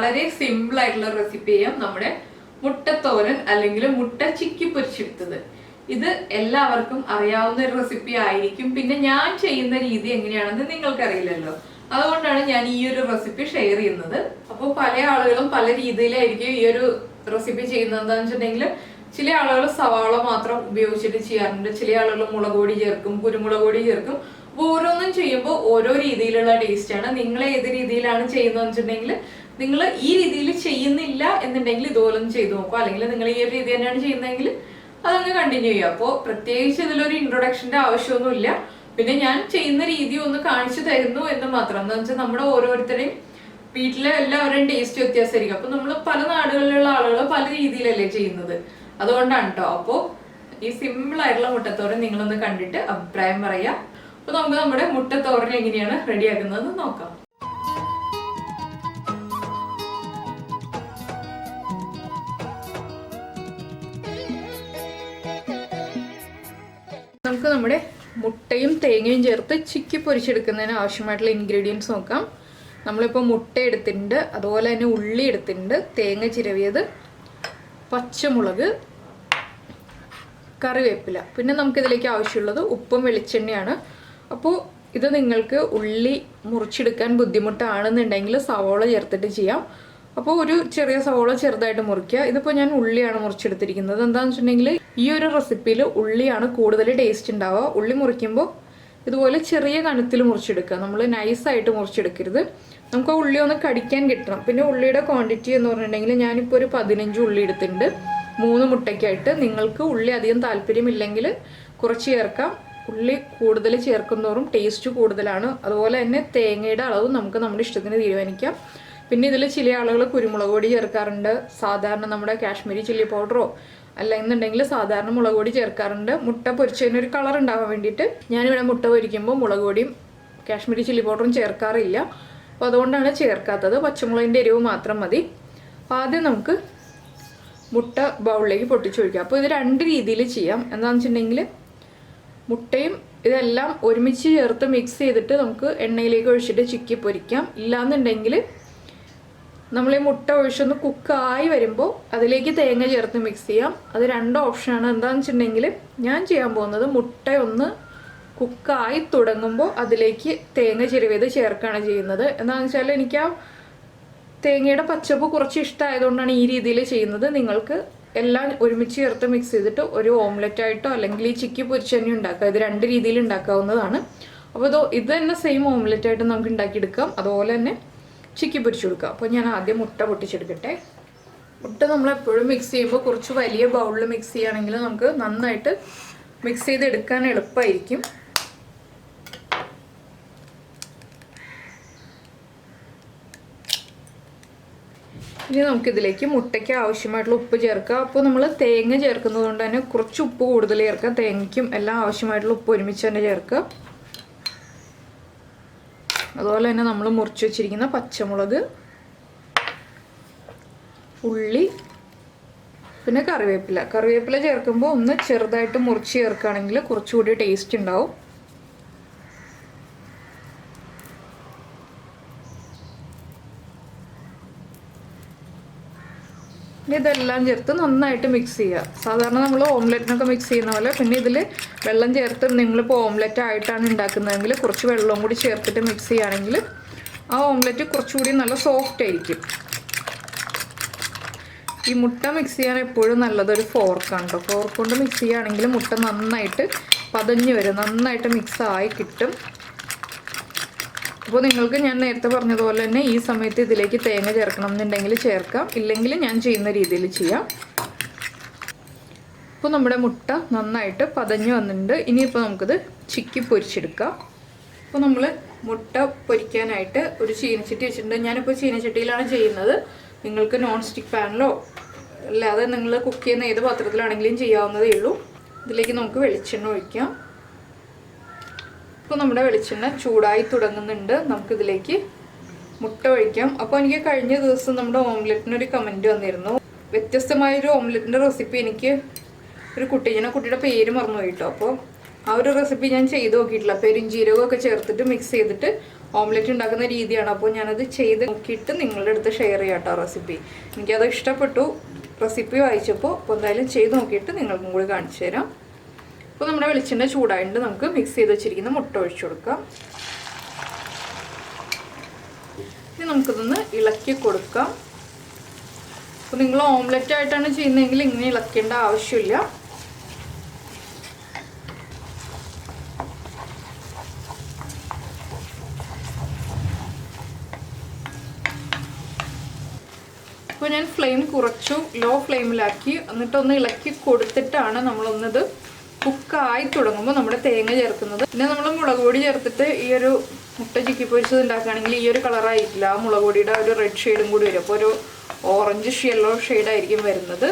വളരെ സിമ്പിൾ ആയിട്ടുള്ള റെസിപ്പി ചെയ്യാം നമ്മുടെ മുട്ടത്തോരൻ അല്ലെങ്കിൽ മുട്ട ചിക്കി പൊരിച്ചെടുത്തത്. ഇത് എല്ലാവർക്കും അറിയാവുന്ന ഒരു റെസിപ്പി ആയിരിക്കും. പിന്നെ ഞാൻ ചെയ്യുന്ന രീതി എങ്ങനെയാണെന്ന് നിങ്ങൾക്കറിയില്ലല്ലോ. അതുകൊണ്ടാണ് ഞാൻ ഈ ഒരു റെസിപ്പി ഷെയർ ചെയ്യുന്നത്. അപ്പോൾ പല ആളുകളും പല രീതിയിലായിരിക്കും ഈ ഒരു റെസിപ്പി ചെയ്യുന്നത് എന്താണെന്ന് വെച്ചിട്ടുണ്ടെങ്കിൽ ചില ആളുകൾ സവാള മാത്രം ഉപയോഗിച്ചിട്ട് ചെയ്യാറുണ്ട്. ചില ആളുകൾ മുളക് പൊടി ചേർക്കും കുരുമുളക് പൊടി ചേർക്കും. അപ്പോൾ ഓരോന്നും ചെയ്യുമ്പോൾ ഓരോ രീതിയിലുള്ള ടേസ്റ്റ് ആണ്. നിങ്ങൾ ഏത് രീതിയിലാണ് ചെയ്യുന്നതെന്ന് വെച്ചിട്ടുണ്ടെങ്കിൽ നിങ്ങൾ ഈ രീതിയിൽ ചെയ്യുന്നില്ല എന്നുണ്ടെങ്കിൽ ഇതുപോലെ ഒന്ന് ചെയ്തു നോക്കുക അല്ലെങ്കിൽ നിങ്ങൾ ഈ ഒരു രീതി തന്നെയാണ് ചെയ്യുന്നതെങ്കിൽ അതങ്ങ് കണ്ടിന്യൂ ചെയ്യുക. അപ്പോൾ പ്രത്യേകിച്ച് ഇതിലൊരു ഇൻട്രൊഡക്ഷന്റെ ആവശ്യമൊന്നുമില്ല. പിന്നെ ഞാൻ ചെയ്യുന്ന രീതി ഒന്ന് കാണിച്ചു തരുന്നു എന്ന് മാത്രം. എന്താ വെച്ചാൽ നമ്മുടെ ഓരോരുത്തരെയും വീട്ടിലെ എല്ലാവരുടെയും ടേസ്റ്റ് വ്യത്യാസമായിരിക്കും. അപ്പോൾ നമ്മൾ പല നാടുകളിലുള്ള ആളുകൾ പല രീതിയിലല്ലേ ചെയ്യുന്നത്. അതുകൊണ്ടാണ് കേട്ടോ അപ്പോൾ ഈ സിമ്പിൾ ആയിട്ടുള്ള മുട്ടത്തോരൻ നിങ്ങളൊന്ന് കണ്ടിട്ട് അഭിപ്രായം പറയുക. അപ്പോൾ നമുക്ക് നമ്മുടെ മുട്ടത്തോരൻ എങ്ങനെയാണ് റെഡിയാക്കുന്നത് നോക്കാം. നമ്മുടെ മുട്ടയും തേങ്ങയും ചേർത്ത് ചിക്കി പൊരിച്ചെടുക്കുന്നതിന് ആവശ്യമായിട്ടുള്ള ഇൻഗ്രീഡിയൻസ് നോക്കാം. നമ്മളിപ്പോൾ മുട്ട എടുത്തിട്ടുണ്ട് അതുപോലെ തന്നെ ഉള്ളി എടുത്തിട്ടുണ്ട് തേങ്ങ ചിരവിയത് പച്ചമുളക് കറിവേപ്പില. പിന്നെ നമുക്കിതിലേക്ക് ആവശ്യമുള്ളത് ഉപ്പും വെളിച്ചെണ്ണയാണ്. അപ്പോൾ ഇത് നിങ്ങൾക്ക് ഉള്ളി മുറിച്ചെടുക്കാൻ ബുദ്ധിമുട്ടാണെന്നുണ്ടെങ്കിൽ സവോള ചേർത്തിട്ട് ചെയ്യാം. അപ്പോൾ ഒരു ചെറിയ സവോള ചെറുതായിട്ട് മുറിക്കുക. ഇതിപ്പോൾ ഞാൻ ഉള്ളിയാണ് മുറിച്ചെടുത്തിരിക്കുന്നത്. എന്താണെന്ന് വെച്ചിട്ടുണ്ടെങ്കിൽ ഈ ഒരു റെസിപ്പിയിൽ ഉള്ളിയാണ് കൂടുതൽ ടേസ്റ്റ് ഉണ്ടാവുക. ഉള്ളി മുറിക്കുമ്പോൾ ഇതുപോലെ ചെറിയ കനത്തിൽ മുറിച്ചെടുക്കുക. നമ്മൾ നൈസായിട്ട് മുറിച്ചെടുക്കരുത്. നമുക്ക് ആ ഉള്ളി ഒന്ന് കടിക്കാൻ കിട്ടണം. പിന്നെ ഉള്ളിയുടെ ക്വാണ്ടിറ്റി എന്ന് പറഞ്ഞിട്ടുണ്ടെങ്കിൽ ഞാനിപ്പോൾ ഒരു പതിനഞ്ച് ഉള്ളി എടുത്തിട്ടുണ്ട്. മൂന്ന് മുട്ടയ്ക്കായിട്ട്. നിങ്ങൾക്ക് ഉള്ളി അധികം താല്പര്യമില്ലെങ്കിൽ കുറച്ച് ചേർക്കാം. ഉള്ളി കൂടുതൽ ചേർക്കുന്നതോറും ടേസ്റ്റ് കൂടുതലാണ്. അതുപോലെ തന്നെ തേങ്ങയുടെ അളവും നമുക്ക് നമ്മുടെ ഇഷ്ടത്തിന് തീരുമാനിക്കാം. പിന്നെ ഇതിൽ ചില ആളുകൾ കുരുമുളക് പൊടി ചേർക്കാറുണ്ട്. സാധാരണ നമ്മുടെ കാശ്മീരി ചില്ലി പൗഡറോ അല്ല എന്നുണ്ടെങ്കിൽ സാധാരണ മുളക് പൊടി ചേർക്കാറുണ്ട്. മുട്ട പൊരിച്ചതിന് ഒരു കളർ ഉണ്ടാവാൻ വേണ്ടിയിട്ട് ഞാനിവിടെ മുട്ട പൊരിക്കുമ്പോൾ മുളക് പൊടിയും കാശ്മീരി ചില്ലി പൗഡറും ചേർക്കാറില്ല. അപ്പോൾ അതുകൊണ്ടാണ് ചേർക്കാത്തത്. പച്ചമുളകിന്റെ എരിവ് മാത്രം മതി. അപ്പോൾ ആദ്യം നമുക്ക് മുട്ട ബൗളിലേക്ക് പൊട്ടിച്ചൊഴിക്കാം. അപ്പോൾ ഇത് രണ്ട് രീതിയിൽ ചെയ്യാം. എന്താണെന്ന് വെച്ചിട്ടുണ്ടെങ്കിൽ മുട്ടയും ഇതെല്ലാം ഒരുമിച്ച് ചേർത്ത് മിക്സ് ചെയ്തിട്ട് നമുക്ക് എണ്ണയിലേക്ക് ഒഴിച്ചിട്ട് ചിക്കി പൊരിക്കാം. ഇല്ലാന്നുണ്ടെങ്കിൽ നമ്മൾ ഈ മുട്ട ഒഴിച്ചൊന്ന് കുക്കായി വരുമ്പോൾ അതിലേക്ക് തേങ്ങ ചേർത്ത് മിക്സ് ചെയ്യാം. അത് രണ്ട് ഓപ്ഷനാണ് എന്താണെന്ന് വെച്ചിട്ടുണ്ടെങ്കിൽ ഞാൻ ചെയ്യാൻ പോകുന്നത് മുട്ട ഒന്ന് കുക്കായി തുടങ്ങുമ്പോൾ അതിലേക്ക് തേങ്ങ ചിരവിയത് ചേർക്കുകയാണ് ചെയ്യുന്നത്. എന്താണെന്ന് വെച്ചാൽ എനിക്ക് ആ തേങ്ങയുടെ പച്ചപ്പ് കുറച്ച് ഇഷ്ടമായതുകൊണ്ടാണ് ഈ രീതിയിൽ ചെയ്യുന്നത്. നിങ്ങൾക്ക് എല്ലാം ഒരുമിച്ച് ചേർത്ത് മിക്സ് ചെയ്തിട്ട് ഒരു ഓംലെറ്റ് ആയിട്ടോ അല്ലെങ്കിൽ ഈ ചിക്കി പൊരിച്ച് തന്നെ ഉണ്ടാക്കാം ഇത് രണ്ട് രീതിയിൽ ഉണ്ടാക്കാവുന്നതാണ്. അപ്പോൾ ഇത് ഇത് തന്നെ സെയിം ഓംലെറ്റ് ആയിട്ട് നമുക്ക് ഉണ്ടാക്കിയെടുക്കാം. അതുപോലെ തന്നെ ചിക്കി പൊരിച്ചു കൊടുക്കുക അപ്പോൾ ഞാൻ ആദ്യം മുട്ട പൊട്ടിച്ചെടുക്കട്ടെ. മുട്ട നമ്മൾ എപ്പോഴും മിക്സ് ചെയ്യുമ്പോൾ കുറച്ച് വലിയ ബൗളിൽ മിക്സ് ചെയ്യുകയാണെങ്കിൽ നമുക്ക് നന്നായിട്ട് മിക്സ് ചെയ്ത് എടുക്കാൻ എളുപ്പമായിരിക്കും ഇനി നമുക്കിതിലേക്ക് മുട്ടയ്ക്ക് ആവശ്യമായിട്ടുള്ള ഉപ്പ് ചേർക്കുക. അപ്പോൾ നമ്മൾ തേങ്ങ ചേർക്കുന്നത് കൊണ്ട് തന്നെ കുറച്ച് ഉപ്പ് കൂടുതൽ ചേർക്കുക. തേങ്ങയ്ക്കും എല്ലാം ആവശ്യമായിട്ടുള്ള ഉപ്പ് ഒരുമിച്ച് തന്നെ ചേർക്കുക. അതുപോലെ തന്നെ നമ്മൾ മുറിച്ച് വെച്ചിരിക്കുന്ന പച്ചമുളക് ഉള്ളി പിന്നെ കറിവേപ്പില. കറിവേപ്പില ചേർക്കുമ്പോൾ ഒന്ന് ചെറുതായിട്ട് മുറിച്ച് ചേർക്കുകയാണെങ്കിൽ കുറച്ചുകൂടി ടേസ്റ്റ് ഉണ്ടാവും. ഇനി ഇതെല്ലാം ചേർത്ത് നന്നായിട്ട് മിക്സ് ചെയ്യുക. സാധാരണ നമ്മൾ ഓംലെറ്റിനൊക്കെ മിക്സ് ചെയ്യുന്ന പോലെ പിന്നെ ഇതിൽ വെള്ളം ചേർത്ത് നിങ്ങളിപ്പോൾ ഓംലെറ്റ് ആയിട്ടാണ് ഉണ്ടാക്കുന്നതെങ്കിൽ കുറച്ച് വെള്ളവും കൂടി ചേർത്തിട്ട് മിക്സ് ചെയ്യുകയാണെങ്കിൽ ആ ഓംലെറ്റ് കുറച്ചുകൂടി നല്ല സോഫ്റ്റ് ആയിരിക്കും. ഈ മുട്ട മിക്സ് ചെയ്യാൻ എപ്പോഴും നല്ലതൊരു ഫോർക്കാണ് കേട്ടോ ഫോർക്ക് കൊണ്ട് മിക്സ് ചെയ്യുകയാണെങ്കിൽ മുട്ട നന്നായിട്ട് പതഞ്ഞ് വരും. നന്നായിട്ട് മിക്സ് ആയി കിട്ടും. അപ്പോൾ നിങ്ങൾക്ക് ഞാൻ നേരത്തെ പറഞ്ഞതുപോലെ തന്നെ ഈ സമയത്ത് ഇതിലേക്ക് തേങ്ങ ചേർക്കണം എന്നുണ്ടെങ്കിൽ ചേർക്കാം. ഇല്ലെങ്കിൽ ഞാൻ ചെയ്യുന്ന രീതിയിൽ ചെയ്യാം. ഇപ്പോൾ നമ്മുടെ മുട്ട നന്നായിട്ട് പതഞ്ഞു വന്നിട്ടുണ്ട്. ഇനിയിപ്പോൾ നമുക്കിത് ചിക്കി പൊരിച്ചെടുക്കാം. അപ്പോൾ നമ്മൾ മുട്ട പൊരിക്കാനായിട്ട് ഒരു ചീനച്ചട്ടി വെച്ചിട്ടുണ്ട്. ഞാനിപ്പോൾ ചീനച്ചട്ടിയിലാണ് ചെയ്യുന്നത്. നിങ്ങൾക്ക് നോൺ സ്റ്റിക്ക് പാനിലോ അല്ലാതെ നിങ്ങൾ കുക്ക് ചെയ്യുന്ന ഏത് പാത്രത്തിലാണെങ്കിലും ചെയ്യാവുന്നതേ ഉള്ളൂ. ഇതിലേക്ക് നമുക്ക് വെളിച്ചെണ്ണ ഒഴിക്കാം. ഇപ്പോൾ നമ്മുടെ വെളിച്ചെണ്ണ ചൂടായി തുടങ്ങുന്നുണ്ട്. നമുക്കിതിലേക്ക് മുട്ട ഒഴിക്കാം. അപ്പോൾ എനിക്ക് കഴിഞ്ഞ ദിവസം നമ്മുടെ ഓംലെറ്റിനൊരു കമന്റ് വന്നിരുന്നു. വ്യത്യസ്തമായൊരു ഓംലെറ്റിന്റെ റെസിപ്പി എനിക്ക് ഒരു കുട്ടി ഞാൻ കുട്ടിയുടെ പേര് മറന്നു പോയിട്ടോ അപ്പോൾ ആ ഒരു റെസിപ്പി ഞാൻ ചെയ്ത് നോക്കിയിട്ടില്ല. പെരുംജീരകമൊക്കെ ചേർത്തിട്ട് മിക്സ് ചെയ്തിട്ട് ഓംലെറ്റ് ഉണ്ടാക്കുന്ന രീതിയാണ്. അപ്പോൾ ഞാനത് ചെയ്ത് നോക്കിയിട്ട് നിങ്ങളുടെ അടുത്ത് ഷെയർ ചെയ്യാം കേട്ടോ റെസിപ്പി എനിക്കത് ഇഷ്ടപ്പെട്ടു. റെസിപ്പി വായിച്ചപ്പോൾ അപ്പോൾ എന്തായാലും ചെയ്ത് നോക്കിയിട്ട് നിങ്ങൾക്കും കൂടി കാണിച്ചു തരാം. അപ്പോൾ നമ്മുടെ വെളിച്ചെണ്ണ ചൂടായിട്ട് നമുക്ക് മിക്സ് ചെയ്ത് വെച്ചിരിക്കുന്ന മുട്ട ഒഴിച്ചു കൊടുക്കാം. ഇനി നമുക്കിതൊന്ന് ഇളക്കി കൊടുക്കാം. അപ്പോൾ നിങ്ങൾ ഓംലെറ്റ് ആയിട്ടാണ് ചെയ്യുന്നതെങ്കിൽ ഇങ്ങനെ ഇളക്കേണ്ട ആവശ്യമില്ല. അപ്പോൾ ഞാൻ ഫ്ലെയിം കുറച്ചു ലോ ഫ്ലെയിമിലാക്കി എന്നിട്ടൊന്ന് ഇളക്കി കൊടുത്തിട്ടാണ് നമ്മളൊന്നത് കുക്കായി തുടങ്ങുമ്പോൾ നമ്മൾ തേങ്ങ ചേർക്കുന്നത്. പിന്നെ നമ്മൾ മുളക് പൊടി ചേർത്തിട്ട് ഈ ഒരു മുട്ട ചിക്കി പൊരിച്ചത് ഉണ്ടാക്കുകയാണെങ്കിൽ ഈ ഒരു കളറായിരിക്കില്ല ആ മുളക് പൊടിയുടെ ഒരു റെഡ് ഷെയ്ഡും കൂടി വരും. അപ്പോൾ ഒരു ഓറഞ്ച് യെല്ലോ ഷെയ്ഡായിരിക്കും വരുന്നത്.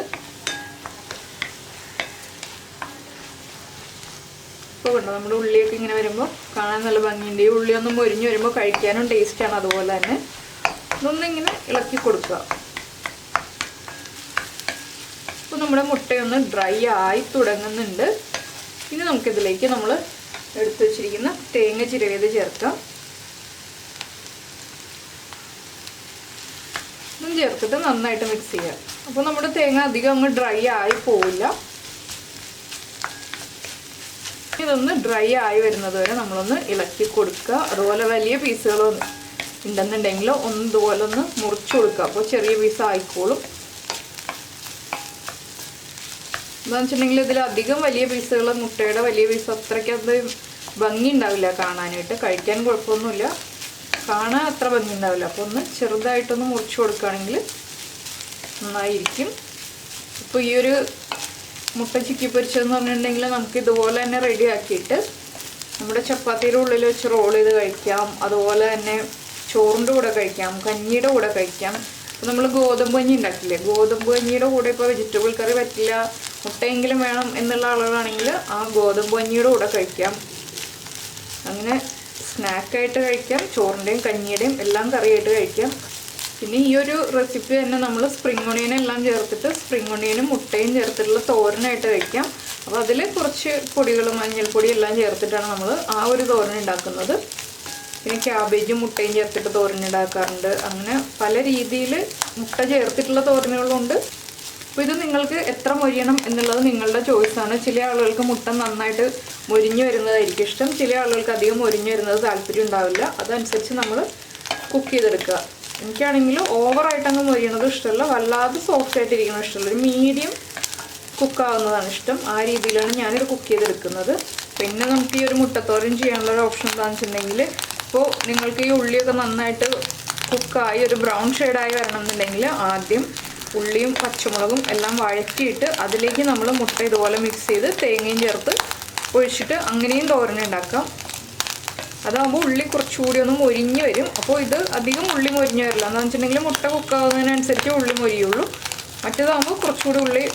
ഇപ്പോൾ കണ്ടോ നമ്മുടെ ഉള്ളിയൊക്കെ ഇങ്ങനെ വരുമ്പോൾ കാണാൻ നല്ല ഭംഗിയുണ്ട്. ഈ ഉള്ളി ഒന്ന് മൊരിഞ്ഞ് വരുമ്പോൾ കഴിക്കാനും ടേസ്റ്റാണ് അതുപോലെ തന്നെ. ഇതൊന്നിങ്ങനെ ഇളക്കി കൊടുക്കുക. അപ്പോൾ നമ്മുടെ മുട്ടയൊന്ന് ഡ്രൈ ആയി തുടങ്ങുന്നുണ്ട്. ഇനി നമുക്കിതിലേക്ക് നമ്മൾ എടുത്തു വച്ചിരിക്കുന്ന തേങ്ങ ചിരവിയത് ചേർക്കാം. ഇതും ചേർത്തിട്ട് നന്നായിട്ട് മിക്സ് ചെയ്യാം. അപ്പോൾ നമ്മുടെ തേങ്ങ അധികം അങ്ങ് ഡ്രൈ ആയി പോവില്ല. ഇതൊന്ന് ഡ്രൈ ആയി വരുന്നത് വരെ നമ്മളൊന്ന് ഇളക്കി കൊടുക്കുക. അതുപോലെ വലിയ പീസുകളൊന്നും ഉണ്ടെന്നുണ്ടെങ്കിൽ ഒന്ന് ഇതുപോലെ ഒന്ന് മുറിച്ച് കൊടുക്കുക. അപ്പോൾ ചെറിയ പീസ് ആയിക്കോളും. എന്താണെന്ന് വെച്ചിട്ടുണ്ടെങ്കിൽ ഇതിൽ അധികം വലിയ പീസുകൾ മുട്ടയുടെ വലിയ പീസ് അത്രയ്ക്ക് അത് ഭംഗി ഉണ്ടാവില്ല കാണാനായിട്ട്. കഴിക്കാൻ കുഴപ്പമൊന്നുമില്ല. കാണാൻ അത്ര ഭംഗി ഉണ്ടാവില്ല അപ്പോൾ ഒന്ന് ചെറുതായിട്ടൊന്ന് മുറിച്ച് കൊടുക്കുകയാണെങ്കിൽ നന്നായിരിക്കും. ഇപ്പോൾ ഈ ഒരു മുട്ട ചിക്കി പൊരിച്ചതെന്ന് പറഞ്ഞിട്ടുണ്ടെങ്കിൽ നമുക്ക് ഇതുപോലെ തന്നെ റെഡി ആക്കിയിട്ട് നമ്മുടെ ചപ്പാത്തിയുടെ ഉള്ളിൽ വെച്ച് റോൾ ചെയ്ത് കഴിക്കാം. അതുപോലെ തന്നെ ചോറിന്റെ കൂടെ കഴിക്കാം. കഞ്ഞിയുടെ കൂടെ കഴിക്കാം. അപ്പോൾ നമ്മൾ ഗോതമ്പ് കഞ്ഞി ഉണ്ടാക്കില്ലേ? ഗോതമ്പ് കഞ്ഞിയുടെ കൂടെ ഇപ്പോൾ വെജിറ്റബിൾ കറി പറ്റില്ല. മുട്ടയെങ്കിലും വേണം എന്നുള്ള ആളുകളാണെങ്കിൽ ആ ഗോതമ്പ് കഞ്ഞിയുടെ കൂടെ കഴിക്കാം. അങ്ങനെ സ്നാക്കായിട്ട് കഴിക്കാം ചോറിന്റെയും കഞ്ഞിയുടെയും എല്ലാം കറിയായിട്ട് കഴിക്കാം. പിന്നെ ഈ ഒരു റെസിപ്പി തന്നെ നമ്മൾ സ്പ്രിംഗ് ഒണിയനെല്ലാം ചേർത്തിട്ട് സ്പ്രിംഗ് ഒണിയനും മുട്ടയും ചേർത്തിട്ടുള്ള തോരനായിട്ട് കഴിക്കാം. അപ്പോൾ അതിൽ കുറച്ച് പൊടികളും മഞ്ഞൾപ്പൊടി എല്ലാം ചേർത്തിട്ടാണ് നമ്മൾ ആ ഒരു തോരൻ ഉണ്ടാക്കുന്നത്. പിന്നെ ക്യാബേജും മുട്ടയും ചേർത്തിട്ട് തോരൻ ഉണ്ടാക്കാറുണ്ട്. അങ്ങനെ പല രീതിയിൽ മുട്ട ചേർത്തിട്ടുള്ള തോരനുകളുണ്ട്. അപ്പോൾ ഇത് നിങ്ങൾക്ക് എത്ര മൊരിയണം എന്നുള്ളത് നിങ്ങളുടെ ചോയ്സാണ് ചില ആളുകൾക്ക് മുട്ട നന്നായിട്ട് മൊരിഞ്ഞു വരുന്നതായിരിക്കും ഇഷ്ടം. ചില ആളുകൾക്ക് അധികം മൊരിഞ്ഞു വരുന്നത് താല്പര്യം ഉണ്ടാവില്ല. അതനുസരിച്ച് നമ്മൾ കുക്ക് ചെയ്തെടുക്കുക. എനിക്കാണെങ്കിൽ ഓവറായിട്ട് അങ്ങ് മൊരിയണത് ഇഷ്ടമല്ല. വല്ലാതെ സോഫ്റ്റ് ആയിട്ടിരിക്കണം ഇഷ്ടമല്ല. ഒരു മീഡിയം കുക്കാവുന്നതാണ് ഇഷ്ടം. ആ രീതിയിലാണ് ഞാനിത് കുക്ക് ചെയ്തെടുക്കുന്നത്. പിന്നെ നമുക്ക് ഈ ഒരു മുട്ടത്തോരൻ ചെയ്യാനുള്ള ഒരു ഓപ്ഷൻ എന്താണെന്ന് വെച്ചിട്ടുണ്ടെങ്കിൽ ഇപ്പോൾ നിങ്ങൾക്ക് ഈ ഉള്ളിയൊക്കെ നന്നായിട്ട് കുക്കായി ഒരു ബ്രൗൺ ഷെയ്ഡായി വരണം എന്നുണ്ടെങ്കിൽ ആദ്യം ഉള്ളിയും പച്ചമുളകും എല്ലാം വഴറ്റിയിട്ട് അതിലേക്ക് നമ്മൾ മുട്ട ഇതുപോലെ മിക്സ് ചെയ്ത് തേങ്ങയും ചേർത്ത് ഒഴിച്ചിട്ട് അങ്ങനെയും തോരൻ ഉണ്ടാക്കാം. അതാകുമ്പോൾ ഉള്ളി കുറച്ചുകൂടി ഒന്ന് മൊരിഞ്ഞ് വരും. അപ്പോൾ ഇത് അധികം ഉള്ളി മൊരിഞ്ഞ് വരില്ല. എന്ന് വെച്ചിട്ടുണ്ടെങ്കിൽ മുട്ട കുക്കാവുന്നതിനനുസരിച്ച് ഉള്ളി മൊരിയുള്ളൂ. മറ്റേതാകുമ്പോൾ കുറച്ചുകൂടി ഉള്ളി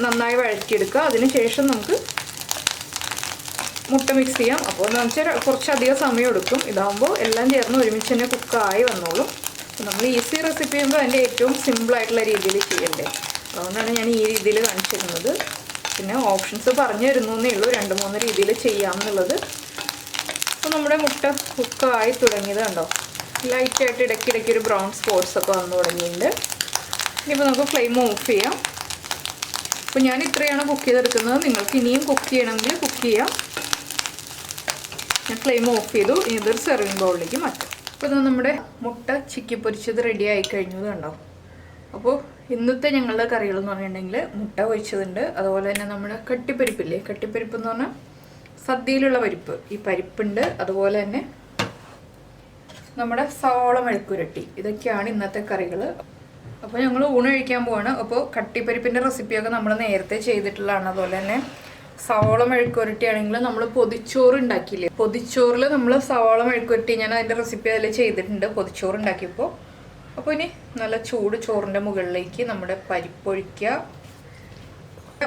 നന്നായി വഴറ്റിയെടുക്കുക. അതിന് ശേഷം നമുക്ക് മുട്ട മിക്സ് ചെയ്യാം. അപ്പോൾ എന്ന് വെച്ചാൽ കുറച്ചധികം സമയം എടുക്കും. ഇതാകുമ്പോൾ എല്ലാം ചേർന്ന് ഒരുമിച്ച് തന്നെ കുക്കായി വന്നോളും. നമ്മൾ ഈസി റെസിപ്പി ചെയ്യുമ്പോൾ അതിന്റെ ഏറ്റവും സിമ്പിളായിട്ടുള്ള രീതിയിൽ ചെയ്യണ്ടേ. അതുകൊണ്ടാണ് ഞാൻ ഈ രീതിയിൽ കാണിച്ചിരുന്നത്. പിന്നെ ഓപ്ഷൻസ് പറഞ്ഞു തരുന്നു എന്നേ ഉള്ളൂ. രണ്ട് മൂന്ന് രീതിയിൽ ചെയ്യാമെന്നുള്ളത്. അപ്പോൾ നമ്മുടെ മുട്ട കുക്കായി തുടങ്ങിയത് കണ്ടോ. ലൈറ്റായിട്ട് ഇടയ്ക്കിടയ്ക്ക് ഒരു ബ്രൗൺ സ്പോട്ട്സ് ഒക്കെ വന്നു തുടങ്ങിയിട്ടുണ്ട്. ഇനിയിപ്പോൾ നമുക്ക് ഫ്ലെയിം ഓഫ് ചെയ്യാം. അപ്പോൾ ഞാൻ ഇത്രയാണ് കുക്ക് ചെയ്തെടുക്കുന്നത്. നിങ്ങൾക്ക് ഇനിയും കുക്ക് ചെയ്യണമെങ്കിൽ കുക്ക് ചെയ്യാം. ഞാൻ ഫ്ലെയിം ഓഫ് ചെയ്തു. ഇതൊരു സെർവിങ് ബൗളിലേക്ക് മാറ്റാം. അപ്പോൾ നമ്മുടെ മുട്ട ചിക്കി പൊരിച്ചത് റെഡി ആയി കഴിഞ്ഞത് കണ്ടോ? അപ്പോൾ ഇന്നത്തെ ഞങ്ങളുടെ കറികൾ എന്ന് പറഞ്ഞിട്ടുണ്ടെങ്കിൽ മുട്ട പൊരിച്ചതുണ്ട്. അതുപോലെ തന്നെ നമ്മുടെ കട്ടിപ്പരിപ്പില്ലേ? കട്ടിപ്പരിപ്പ് എന്ന് പറഞ്ഞാൽ സദ്യയിലുള്ള പരിപ്പ്. ഈ പരിപ്പുണ്ട്. അതുപോലെ തന്നെ നമ്മുടെ സവോള മെഴുക്കുരട്ടി. ഇതൊക്കെയാണ് ഇന്നത്തെ കറികൾ അപ്പോൾ ഞങ്ങൾ ഊണ് കഴിക്കാൻ പോവാണ്. അപ്പോൾ കട്ടിപ്പരിപ്പിന്റെ റെസിപ്പിയൊക്കെ നമ്മൾ നേരത്തെ ചെയ്തിട്ടുള്ളതാണ്. അതുപോലെ തന്നെ സവോള മെഴുക്കുരട്ടി ആണെങ്കിൽ നമ്മൾ പൊതിച്ചോറ് ഉണ്ടാക്കിയില്ലേ? പൊതിച്ചോറിൽ നമ്മൾ സവോള മെഴുക്കുരട്ടി ഞാൻ അതിന്റെ റെസിപ്പി അതിൽ ചെയ്തിട്ടുണ്ട്. പൊതിച്ചോറ് ഉണ്ടാക്കിയപ്പോൾ അപ്പോൾ ഇനി നല്ല ചൂട് ചോറിന്റെ മുകളിലേക്ക് നമ്മുടെ പരിപ്പൊഴിക്കുക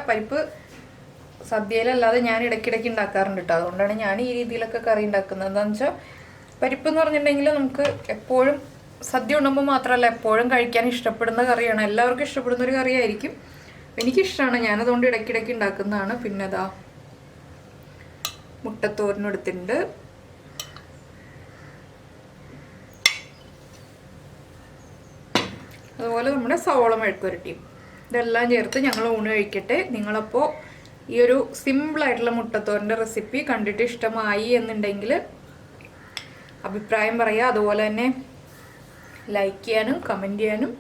പരിപ്പ് സദ്യയിലല്ലാതെ ഞാൻ ഇടയ്ക്കിടയ്ക്ക് ഉണ്ടാക്കാറുണ്ട് കേട്ടോ അതുകൊണ്ടാണ് ഞാൻ ഈ രീതിയിലൊക്കെ കറി ഉണ്ടാക്കുന്നത്. എന്താണെന്ന് വെച്ചാൽ പരിപ്പ് എന്ന് പറഞ്ഞിട്ടുണ്ടെങ്കിൽ നമുക്ക് എപ്പോഴും സദ്യ ഉണ്ടുമ്പോൾ മാത്രമല്ല എപ്പോഴും കഴിക്കാൻ ഇഷ്ടപ്പെടുന്ന കറിയാണ്. എല്ലാവർക്കും ഇഷ്ടപ്പെടുന്ന ഒരു കറിയായിരിക്കും. എനിക്കിഷ്ടമാണ് ഞാനതുകൊണ്ട് ഇടയ്ക്കിടയ്ക്ക് ഉണ്ടാക്കുന്നതാണ്. പിന്നെ അതാ മുട്ടത്തോരനെടുത്തിട്ടുണ്ട് അതുപോലെ നമ്മുടെ സവോള മെഴുക്കുരട്ടിയും ഇതെല്ലാം ചേർത്ത് ഞങ്ങൾ ഊണ് കഴിക്കട്ടെ. നിങ്ങളപ്പോൾ ഈ ഒരു സിമ്പിളായിട്ടുള്ള മുട്ടത്തോരന്റെ റെസിപ്പി കണ്ടിട്ട് ഇഷ്ടമായി എന്നുണ്ടെങ്കിൽ അഭിപ്രായം പറയുക. അതുപോലെ തന്നെ ലൈക്ക് ചെയ്യാനും കമന്റ് ചെയ്യാനും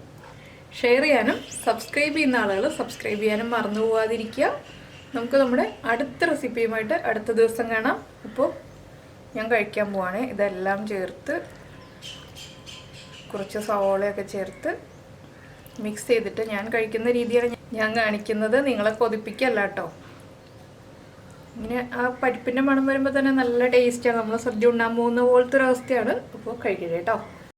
ഷെയർ ചെയ്യാനും സബ്സ്ക്രൈബ് ചെയ്യുന്ന ആളുകൾ സബ്സ്ക്രൈബ് ചെയ്യാനും മറന്നു പോകാതിരിക്കുക നമുക്ക് നമ്മുടെ അടുത്ത റെസിപ്പിയുമായിട്ട് അടുത്ത ദിവസം കാണാം. അപ്പോൾ ഞാൻ കഴിക്കാൻ പോവാണ്. ഇതെല്ലാം ചേർത്ത് കുറച്ച് സവോളയൊക്കെ ചേർത്ത് മിക്സ് ചെയ്തിട്ട് ഞാൻ കഴിക്കുന്ന രീതിയാണ് ഞാൻ- കാണിക്കുന്നത്. നിങ്ങളെ കൊതിപ്പിക്കല്ല കേട്ടോ. ഇങ്ങനെ ആ പരിപ്പിന്റെ മണം വരുമ്പോൾ തന്നെ നല്ല ടേസ്റ്റാണ് നമ്മൾ സദ്യ ഉണ്ടാകാൻ പോകുന്ന പോലത്തെ ഒരു അവസ്ഥയാണ്. അപ്പോൾ കഴിക്കട്ടെ കേട്ടോ.